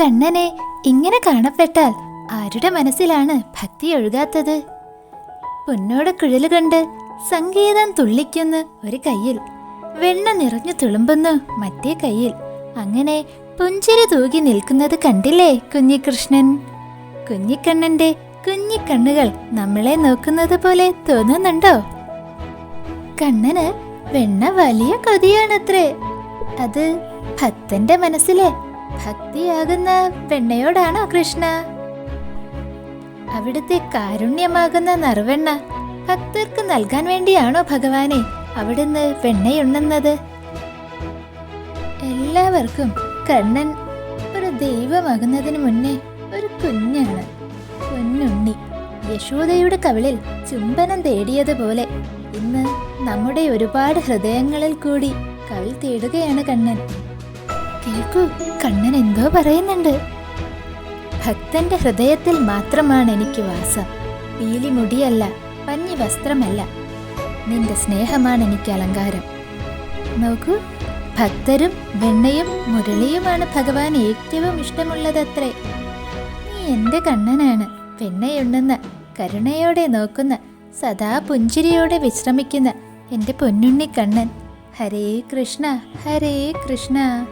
കണ്ണനെ ഇങ്ങനെ കാണപ്പെട്ടാൽ ആരുടെ മനസ്സിലാണ് ഭക്തി ഒഴുകാത്തത്? പൊന്നോടെ കുഴൽ കണ്ട് സംഗീതം തുള്ളിക്കുന്ന ഒരു കയ്യിൽ. വെണ്ണ നിറഞ്ഞു തുളുമ്പുന്നു മറ്റേ കയ്യിൽ. അങ്ങനെ പുഞ്ചിരി തൂകി നിൽക്കുന്നത് കണ്ടില്ലേ കുഞ്ഞികൃഷ്ണൻ? കുഞ്ഞിക്കണ്ണന്റെ കുഞ്ഞിക്കണ്ണുകൾ നമ്മളെ നോക്കുന്നത് പോലെ തോന്നുന്നുണ്ടോ? കണ്ണന് വെണ്ണ വലിയ കൊതിയാണത്രേ. അത് ഭക്തന്റെ മനസ്സിലെ ഭക്തിയാകുന്ന വെണ്ണയോടാണോ കൃഷ്ണ? അവിടുത്തെ കാരുണ്യമാകുന്ന നറുവെണ്ണ ഭക്തർക്ക് നൽകാൻ വേണ്ടിയാണോ ഭഗവാനെ അവിടുന്ന് വെണ്ണയുണ്ണുന്നത്? എല്ലാവർക്കും കണ്ണൻ ഒരു ദൈവമാകുന്നതിന് മുന്നേ ഒരു കുഞ്ഞാണ്. പൊന്നുണ്ണി യശോദയുടെ കവിളിൽ ചുംബനം തേടിയതുപോലെ ഇന്ന് നമ്മുടെ ഒരുപാട് ഹൃദയങ്ങളിൽ കൂടി കവിൾ തേടുകയാണ് കണ്ണൻ. കേൾക്കൂ. കണ്ണൻ എന്തോ പറയുന്നുണ്ട്. ഭക്തന്റെ ഹൃദയത്തിൽ മാത്രമാണ് എനിക്ക് വാസം. പീലി മുടിയല്ല പഞ്ഞി വസ്ത്രമല്ല. നിന്റെ സ്നേഹമാണ് എനിക്ക് അലങ്കാരം. നോക്കൂ ഭക്തരും വെണ്ണയും മുരളിയുമാണ് ഭഗവാൻ ഏറ്റവും ഇഷ്ടമുള്ളതത്രേ. നീ എന്റെ കണ്ണനാണ്? വെണ്ണയുണ്ണുന്ന കരുണയോടെ നോക്കുന്ന സദാ പുഞ്ചിരിയോടെ വിശ്രമിക്കുന്ന എന്റെ പൊന്നുണ്ണി കണ്ണൻ. ഹരേ കൃഷ്ണ ഹരേ കൃഷ്ണ.